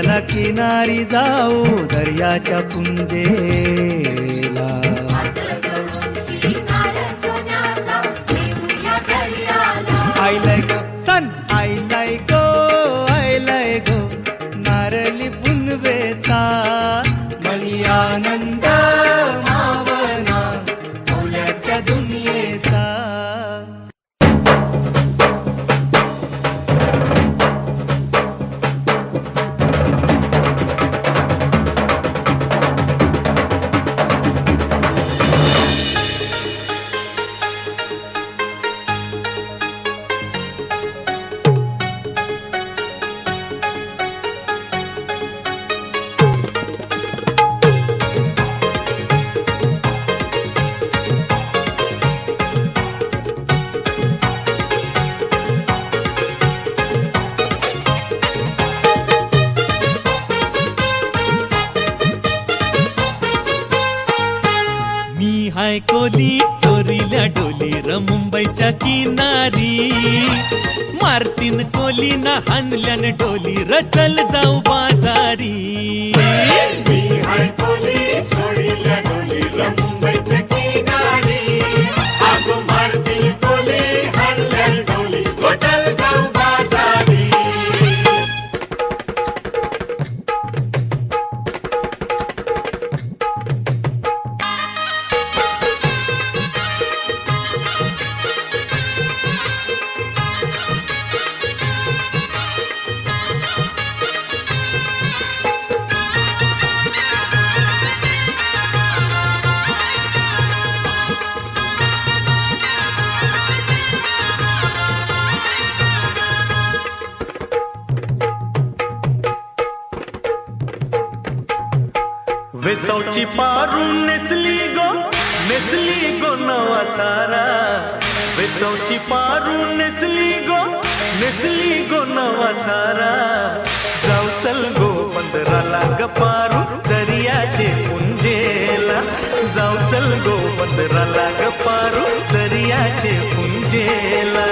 चला किनारी जाऊ दर्याच्या पुंजेला हाय कोली चोरील्या डोली र मुंबईच्या किनारी. मारतीन कोली ना हानल्यान डोली र चल जाऊ बाजारी. वेसवची पारू नेसली गो नेसली गो नवा सारा वेसवची पारू नेसली गो नेसली गो नवा सारा जाऊ चल गो पंधराला गपारू दर्याचे पुंजेला जाऊ चल गो पंधराला गपारू दर्याचे पुंजेला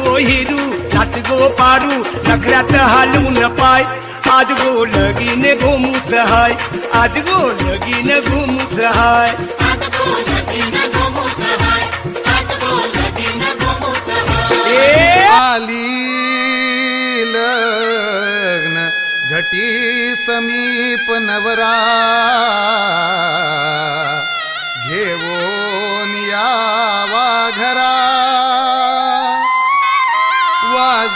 गो हिरू नाच गो पारू नखऱ्यात हालून पाय. आज गो लगीन घुमूच हाय. आज गो लगीन घुमूच हाय. ए! आली लग्न घटी समीप नवरा. घेऊन यावा घरा.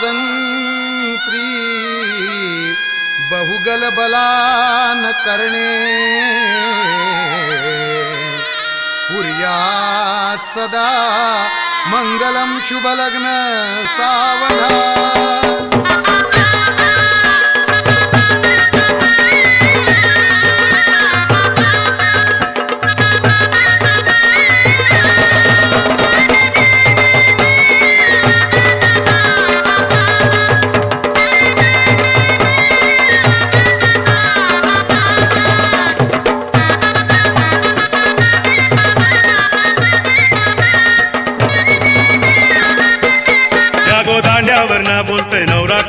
स्वातंत्री बहुगल बलान करणे। पुर्यात् सदा मङ्गलं शुभलग्न सावना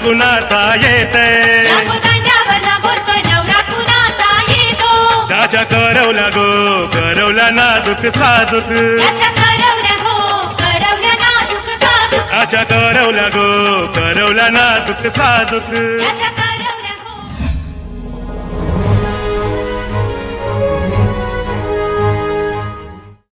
कुणाचा येते. त्याच्या करवला गो करवला नाजूक साजूक. त्याच्या करवला गो करवला नाजूक साजूक.